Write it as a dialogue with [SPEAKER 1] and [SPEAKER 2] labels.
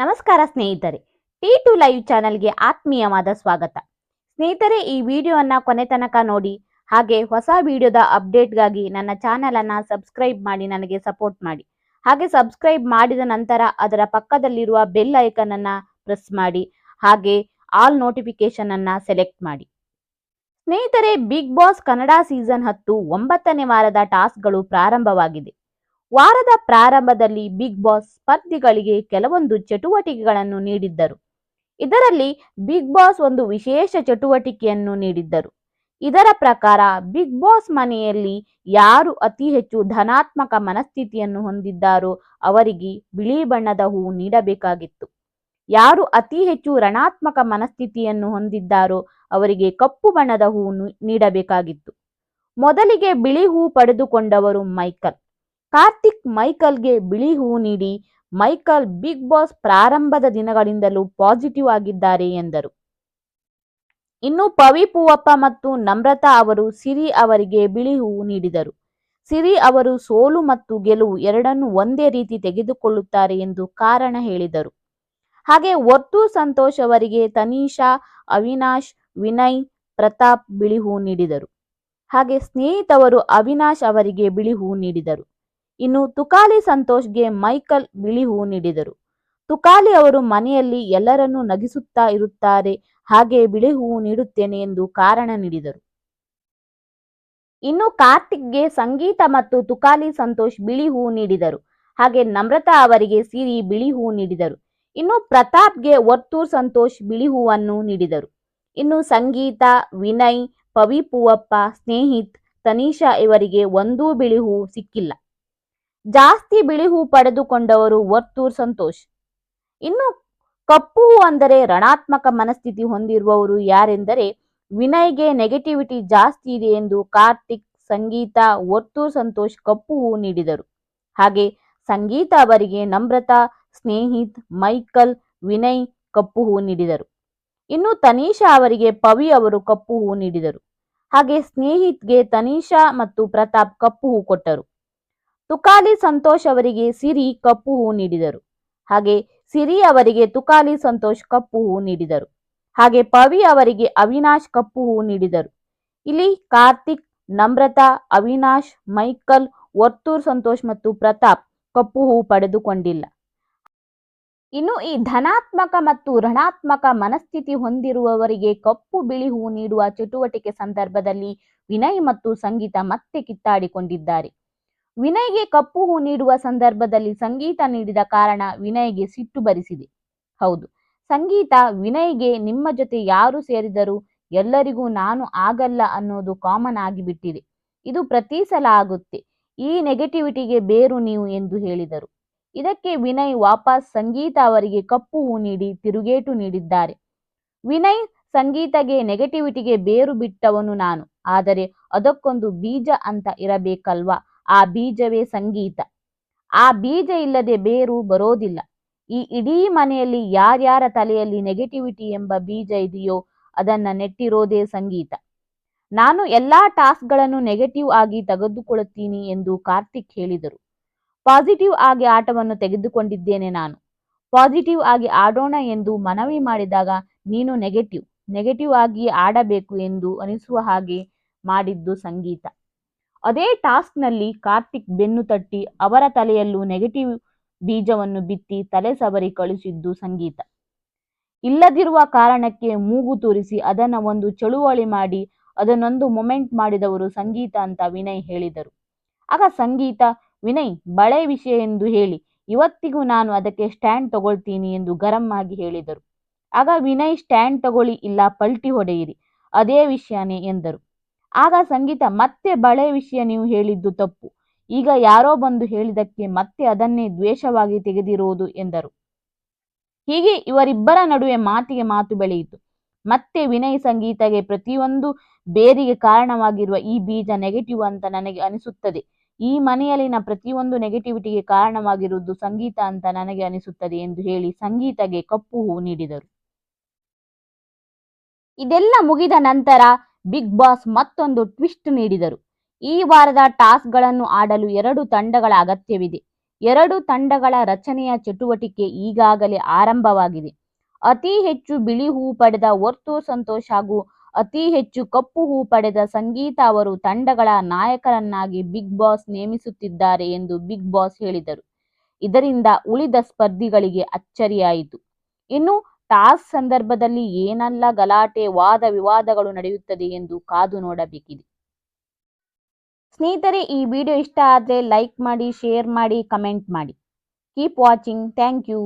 [SPEAKER 1] ನಮಸ್ಕಾರ ಸ್ನೇಹಿತರೆ T to live ಚಾನಲ್ಗೆ ಆತ್ಮೀಯವಾದ ಸ್ವಾಗತ. ಸ್ನೇಹಿತರೆ, ಈ ವಿಡಿಯೋವನ್ನು ಕೊನೆ ತನಕ ನೋಡಿ, ಹಾಗೆ ಹೊಸ ವಿಡಿಯೋದ ಅಪ್ಡೇಟ್ಗಾಗಿ ನನ್ನ ಚಾನಲನ್ನು ಸಬ್ಸ್ಕ್ರೈಬ್ ಮಾಡಿ ನನಗೆ ಸಪೋರ್ಟ್ ಮಾಡಿ. ಹಾಗೆ ಸಬ್ಸ್ಕ್ರೈಬ್ ಮಾಡಿದ ನಂತರ ಅದರ ಪಕ್ಕದಲ್ಲಿರುವ ಬೆಲ್ ಐಕನ್ ಅನ್ನ ಪ್ರೆಸ್ ಮಾಡಿ, ಹಾಗೆ ಆಲ್ ನೋಟಿಫಿಕೇಶನ್ ಅನ್ನ ಸೆಲೆಕ್ಟ್ ಮಾಡಿ. ಸ್ನೇಹಿತರೆ ಬಿಗ್ ಬಾಸ್ ಕನ್ನಡ ಸೀಸನ್ ಹತ್ತು ಒಂಬತ್ತನೇ ವಾರದ ಟಾಸ್ಕ್ಗಳು ಪ್ರಾರಂಭವಾಗಿದೆ. ವಾರದ ಪ್ರಾರಂಭದಲ್ಲಿ ಬಿಗ್ ಬಾಸ್ ಸ್ಪರ್ಧಿಗಳಿಗೆ ಕೆಲವೊಂದು ಚಟುವಟಿಕೆಗಳನ್ನು ನೀಡಿದ್ದರು. ಇದರಲ್ಲಿ ಬಿಗ್ ಬಾಸ್ ಒಂದು ವಿಶೇಷ ಚಟುವಟಿಕೆಯನ್ನು ನೀಡಿದ್ದರು. ಇದರ ಪ್ರಕಾರ ಬಿಗ್ ಬಾಸ್ ಮನೆಯಲ್ಲಿ ಯಾರು ಅತಿ ಹೆಚ್ಚು ಧನಾತ್ಮಕ ಮನಸ್ಥಿತಿಯನ್ನು ಹೊಂದಿದ್ದಾರೋ ಅವರಿಗೆ ಬಿಳಿ ಬಣ್ಣದ ಹೂ ನೀಡಬೇಕಾಗಿತ್ತು. ಯಾರು ಅತಿ ಹೆಚ್ಚು ಋಣಾತ್ಮಕ ಮನಸ್ಥಿತಿಯನ್ನು ಹೊಂದಿದ್ದಾರೋ ಅವರಿಗೆ ಕಪ್ಪು ಬಣ್ಣದ ಹೂ ನೀಡಬೇಕಾಗಿತ್ತು. ಮೊದಲಿಗೆ ಬಿಳಿ ಹೂ ಪಡೆದುಕೊಂಡವರು ಮೈಕಲ್. ಕಾರ್ತಿಕ್ ಮೈಕಲ್ಗೆ ಬಿಳಿ ಹೂವು ನೀಡಿ, ಮೈಕಲ್ ಬಿಗ್ ಬಾಸ್ ಪ್ರಾರಂಭದ ದಿನಗಳಿಂದಲೂ ಪಾಸಿಟಿವ್ ಆಗಿದ್ದಾರೆ ಎಂದರು. ಇನ್ನು ಪವಿ ಪೂವಪ್ಪ ಮತ್ತು ನಮ್ರತಾ ಅವರು ಸಿರಿ ಅವರಿಗೆ ಬಿಳಿ ಹೂವು ನೀಡಿದರು. ಸಿರಿ ಅವರು ಸೋಲು ಮತ್ತು ಗೆಲುವು ಎರಡನ್ನೂ ಒಂದೇ ರೀತಿ ತೆಗೆದುಕೊಳ್ಳುತ್ತಾರೆ ಎಂದು ಕಾರಣ ಹೇಳಿದರು. ಹಾಗೆ ಒತ್ತು ಸಂತೋಷ್ ಅವರಿಗೆ ತನೀಷಾ, ಅವಿನಾಶ್, ವಿನಯ್, ಪ್ರತಾಪ್ ಬಿಳಿ ಹೂ ನೀಡಿದರು. ಹಾಗೆ ಸ್ನೇಹಿತವರು ಅವಿನಾಶ್ ಅವರಿಗೆ ಬಿಳಿ ಹೂ ನೀಡಿದರು. ಇನ್ನು ತುಕಾಲಿ ಸಂತೋಷ್ಗೆ ಮೈಕಲ್ ಬಿಳಿ ಹೂ ನೀಡಿದರು. ತುಕಾಲಿ ಅವರು ಮನೆಯಲ್ಲಿ ಎಲ್ಲರನ್ನೂ ನಗಿಸುತ್ತಾ ಇರುತ್ತಾರೆ, ಹಾಗೆ ಬಿಳಿ ಹೂವು ನೀಡುತ್ತೇನೆ ಎಂದು ಕಾರಣ ನೀಡಿದರು. ಇನ್ನು ಕಾರ್ತಿಕ್ಗೆ ಸಂಗೀತ ಮತ್ತು ತುಕಾಲಿ ಸಂತೋಷ್ ಬಿಳಿ ಹೂ ನೀಡಿದರು. ಹಾಗೆ ನಮ್ರತಾ ಅವರಿಗೆ ಸಿರಿ ಬಿಳಿ ಹೂ ನೀಡಿದರು. ಇನ್ನು ಪ್ರತಾಪ್ಗೆ ವರ್ತೂರ್ ಸಂತೋಷ್ ಬಿಳಿ ಹೂವನ್ನು ನೀಡಿದರು. ಇನ್ನು ಸಂಗೀತ, ವಿನಯ್, ಪವಿ ಪೂವಪ್ಪ, ಸ್ನೇಹಿತ್, ತನೀಷಾ ಇವರಿಗೆ ಒಂದೂ ಬಿಳಿ ಹೂ ಸಿಕ್ಕಿಲ್ಲ. ಜಾಸ್ತಿ ಬಿಳಿ ಹೂ ಪಡೆದುಕೊಂಡವರು ವರ್ತೂರ್ ಸಂತೋಷ್. ಇನ್ನು ಕಪ್ಪು ಹೂ ಅಂದರೆ ಋಣಾತ್ಮಕ ಮನಸ್ಥಿತಿ ಹೊಂದಿರುವವರು ಯಾರೆಂದರೆ ವಿನಯ್ಗೆ ನೆಗೆಟಿವಿಟಿ ಜಾಸ್ತಿ ಇದೆ ಎಂದು ಕಾರ್ತಿಕ್ ಸಂಗೀತ ವರ್ತೂರ್ ಸಂತೋಷ್ ಕಪ್ಪು ಹೂ ನೀಡಿದರು. ಹಾಗೆ ಸಂಗೀತ ಅವರಿಗೆ ನಮ್ರತಾ, ಸ್ನೇಹಿತ್, ಮೈಕಲ್, ವಿನಯ್ ಕಪ್ಪು ಹೂ ನೀಡಿದರು. ಇನ್ನು ತನೀಷಾ ಅವರಿಗೆ ಪವಿ ಅವರು ಕಪ್ಪು ಹೂ ನೀಡಿದರು. ಹಾಗೆ ಸ್ನೇಹಿತ್ಗೆ ತನೀಷಾ ಮತ್ತು ಪ್ರತಾಪ್ ಕಪ್ಪು ಹೂ ಕೊಟ್ಟರು. ತುಕಾಲಿ ಸಂತೋಷ್ ಅವರಿಗೆ ಸಿರಿ ಕಪ್ಪು ಹೂ ನೀಡಿದರು. ಹಾಗೆ ಸಿರಿ ಅವರಿಗೆ ತುಕಾಲಿ ಸಂತೋಷ್ ಕಪ್ಪು ಹೂ ನೀಡಿದರು. ಹಾಗೆ ಪವಿ ಅವರಿಗೆ ಅವಿನಾಶ್ ಕಪ್ಪು ಹೂ ನೀಡಿದರು. ಇಲ್ಲಿ ಕಾರ್ತಿಕ್, ನಮ್ರತಾ, ಅವಿನಾಶ್, ಮೈಕಲ್, ವರ್ತೂರ್ ಸಂತೋಷ್ ಮತ್ತು ಪ್ರತಾಪ್ ಕಪ್ಪು ಹೂ ಪಡೆದುಕೊಂಡಿಲ್ಲ. ಇನ್ನು ಈ ಧನಾತ್ಮಕ ಮತ್ತು ಋಣಾತ್ಮಕ ಮನಸ್ಥಿತಿ ಹೊಂದಿರುವವರಿಗೆ ಕಪ್ಪು ಬಿಳಿ ಹೂ ನೀಡುವ ಚಟುವಟಿಕೆ ಸಂದರ್ಭದಲ್ಲಿ ವಿನಯ್ ಮತ್ತು ಸಂಗೀತ ಮತ್ತೆ ಕಿತ್ತಾಡಿಕೊಂಡಿದ್ದಾರೆ. ವಿನಯ್ಗೆ ಕಪ್ಪು ಹೂ ನೀಡುವ ಸಂದರ್ಭದಲ್ಲಿ ಸಂಗೀತ ನೀಡಿದ ಕಾರಣ ವಿನಯ್ಗೆ ಸಿಟ್ಟು ಬರಿಸಿದೆ. ಹೌದು, ಸಂಗೀತ ವಿನಯ್ಗೆ ನಿಮ್ಮ ಜೊತೆ ಯಾರು ಸೇರಿದರೂ? ಎಲ್ಲರಿಗೂ ನಾನು ಆಗಲ್ಲ ಅನ್ನೋದು ಕಾಮನ್ ಆಗಿಬಿಟ್ಟಿದೆ. ಇದು ಪ್ರತಿ ಸಲ ಆಗುತ್ತೆ. ಈ ನೆಗೆಟಿವಿಟಿಗೆ ಬೇರು ನೀವು ಎಂದು ಹೇಳಿದರು. ಇದಕ್ಕೆ ವಿನಯ್ ವಾಪಸ್ ಸಂಗೀತ ಅವರಿಗೆ ಕಪ್ಪು ಹೂ ನೀಡಿ ತಿರುಗೇಟು ನೀಡಿದ್ದಾರೆ. ವಿನಯ್, ಸಂಗೀತಗೆ ನೆಗೆಟಿವಿಟಿಗೆ ಬೇರು ಬಿಟ್ಟವನು ನಾನು. ಆದರೆ ಅದಕ್ಕೊಂದು ಬೀಜ ಅಂತ ಇರಬೇಕಲ್ವಾ? ಆ ಬೀಜವೇ ಸಂಗೀತ. ಆ ಬೀಜ ಇಲ್ಲದೆ ಬೇರು ಬರೋದಿಲ್ಲ. ಈ ಇಡೀ ಮನೆಯಲ್ಲಿ ಯಾರ್ಯಾರ ತಲೆಯಲ್ಲಿ ನೆಗೆಟಿವಿಟಿ ಎಂಬ ಬೀಜ ಇದೆಯೋ ಅದನ್ನ ನೆಟ್ಟಿರೋದೇ ಸಂಗೀತ. ನಾನು ಎಲ್ಲಾ ಟಾಸ್ಕ್ಗಳನ್ನು ನೆಗೆಟಿವ್ ಆಗಿ ತೆಗೆದುಕೊಳ್ಳುತ್ತೀನಿ ಎಂದು ಕಾರ್ತಿಕ್ ಹೇಳಿದರು. ಪಾಸಿಟಿವ್ ಆಗಿ ಆಟವನ್ನು ತೆಗೆದುಕೊಂಡಿದ್ದೇನೆ ನಾನು. ಪಾಸಿಟಿವ್ ಆಗಿ ಆಡೋಣ ಎಂದು ಮನವಿ ಮಾಡಿದಾಗ ನೀನು ನೆಗೆಟಿವ್ ನೆಗೆಟಿವ್ ಆಗಿ ಆಡಬೇಕು ಎಂದು ಅನಿಸುವ ಹಾಗೆ ಮಾಡಿದ್ದು ಸಂಗೀತ. ಅದೇ ಟಾಸ್ಕ್ನಲ್ಲಿ ಕಾರ್ತಿಕ್ ಬೆನ್ನು ತಟ್ಟಿ ಅವರ ತಲೆಯಲ್ಲೂ ನೆಗೆಟಿವ್ ಬೀಜವನ್ನು ಬಿತ್ತಿ ತಲೆ ಸವರಿ ಕಳಿಸಿದ್ದು ಸಂಗೀತ. ಇಲ್ಲದಿರುವ ಕಾರಣಕ್ಕೆ ಮೂಗು ತೂರಿಸಿ ಅದನ್ನು ಒಂದು ಚಳುವಳಿ ಮಾಡಿ ಅದನ್ನೊಂದು ಮೊಮೆಂಟ್ ಮಾಡಿದವರು ಸಂಗೀತ ಅಂತ ವಿನಯ್ ಹೇಳಿದರು. ಆಗ ಸಂಗೀತ, ವಿನಯ್ ಬಳೆ ವಿಷಯ ಎಂದು ಹೇಳಿ, ಇವತ್ತಿಗೂ ನಾನು ಅದಕ್ಕೆ ಸ್ಟ್ಯಾಂಡ್ ತಗೊಳ್ತೀನಿ ಎಂದು ಗರಂ ಆಗಿ ಹೇಳಿದರು. ಆಗ ವಿನಯ್, ಸ್ಟ್ಯಾಂಡ್ ತಗೊಳ್ಳಿ, ಇಲ್ಲ, ಪಲ್ಟಿ ಹೊಡೆಯಿರಿ, ಅದೇ ವಿಷಯನೇ ಎಂದರು. ಆಗ ಸಂಗೀತ ಮತ್ತೆ ಬಳೆ ವಿಷಯ ನೀವು ಹೇಳಿದ್ದು ತಪ್ಪು. ಈಗ ಯಾರೋ ಬಂದು ಹೇಳಿದಕ್ಕೆ ಮತ್ತೆ ಅದನ್ನೇ ದ್ವೇಷವಾಗಿ ತೆಗೆದಿರುವುದು ಎಂದರು. ಹೀಗೆ ಇವರಿಬ್ಬರ ನಡುವೆ ಮಾತಿಗೆ ಮಾತು ಬೆಳೆಯಿತು. ಮತ್ತೆ ವಿನಯ್ ಸಂಗೀತಗೆ ಪ್ರತಿಯೊಂದು ಬೇರಿಗೆ ಕಾರಣವಾಗಿರುವ ಈ ಬೀಜ ನೆಗೆಟಿವ್ ಅಂತ ನನಗೆ ಅನಿಸುತ್ತದೆ. ಈ ಮನೆಯಲ್ಲಿನ ಪ್ರತಿಯೊಂದು ನೆಗೆಟಿವಿಟಿಗೆ ಕಾರಣವಾಗಿರುವುದು ಸಂಗೀತ ಅಂತ ನನಗೆ ಅನಿಸುತ್ತದೆ ಎಂದು ಹೇಳಿ ಸಂಗೀತಗೆ ಕಪ್ಪು ಹೂ ನೀಡಿದರು. ಇದೆಲ್ಲ ಮುಗಿದ ನಂತರ ಬಿಗ್ ಬಾಸ್ ಮತ್ತೊಂದು ಟ್ವಿಸ್ಟ್ ನೀಡಿದರು. ಈ ವಾರದ ಟಾಸ್ಕ್ಗಳನ್ನು ಆಡಲು ಎರಡು ತಂಡಗಳ ಅಗತ್ಯವಿದೆ. ಎರಡು ತಂಡಗಳ ರಚನೆಯ ಚಟುವಟಿಕೆ ಈಗಾಗಲೇ ಆರಂಭವಾಗಿದೆ. ಅತಿ ಹೆಚ್ಚು ಬಿಳಿ ಹೂ ಪಡೆದ ಒರ್ತು ಸಂತೋಷ್ ಹಾಗೂ ಅತಿ ಹೆಚ್ಚು ಕಪ್ಪು ಹೂ ಪಡೆದ ಸಂಗೀತ ಅವರು ತಂಡಗಳ ನಾಯಕರನ್ನಾಗಿ ಬಿಗ್ ಬಾಸ್ ನೇಮಿಸುತ್ತಿದ್ದಾರೆ ಎಂದು ಬಿಗ್ ಬಾಸ್ ಹೇಳಿದರು. ಇದರಿಂದ ಉಳಿದ ಸ್ಪರ್ಧಿಗಳಿಗೆ ಅಚ್ಚರಿಯಾಯಿತು. ಇನ್ನು ಟಾಸ್ಕ್ ಸಂದರ್ಭದಲ್ಲಿ ಏನೆಲ್ಲ ಗಲಾಟೆ, ವಾದ ವಿವಾದಗಳು ನಡೆಯುತ್ತದೆ ಎಂದು ಕಾದು ನೋಡಬೇಕಿದೆ. ಸ್ನೇಹಿತರೆ, ಈ ವಿಡಿಯೋ ಇಷ್ಟ ಆದರೆ ಲೈಕ್ ಮಾಡಿ, ಶೇರ್ ಮಾಡಿ, ಕಮೆಂಟ್ ಮಾಡಿ. Keep watching. Thank you.